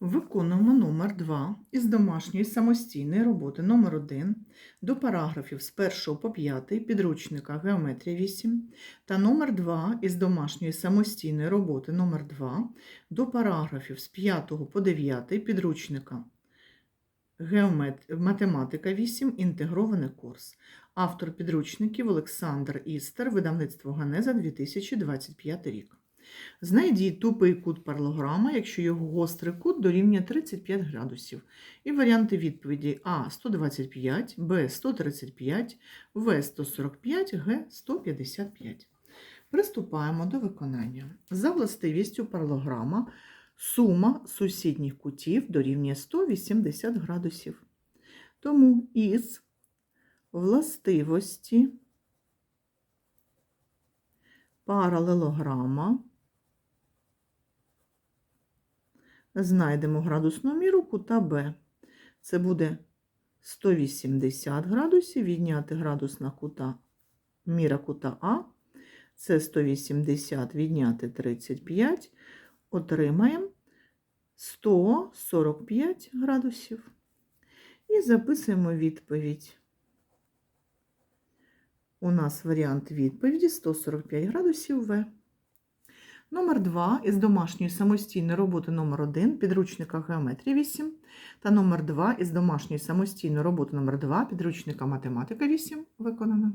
Виконуємо номер 2 із домашньої самостійної роботи номер 1 до параграфів з 1 по 5 підручника Геометрія 8 та номер 2 із домашньої самостійної роботи номер 2 до параграфів з 5 по 9 підручника. Математика 8. Інтегрований курс. Автор підручників Олександр Істер, видавництво Ганеза 2025 рік. Знайдіть тупий кут паралограма, якщо його гострий кут дорівнює 35 градусів. І варіанти відповіді А 125, Б 135, В 145, Г 155. Приступаємо до виконання. За властивістю паралограма сума сусідніх кутів дорівнює 180 градусів. Тому із властивості паралелограма знайдемо градусну міру кута Б. Це буде 180 градусів, відняти градусна кута, міра кута А. Це 180 відняти 35. Отримаємо 145 градусів. І записуємо відповідь. У нас варіант відповіді 145 градусів В. Номер 2 із домашньої самостійної роботи номер 1 підручника Геометрії 8 та номер 2 із домашньої самостійної роботи номер 2 підручника Математика 8 виконано.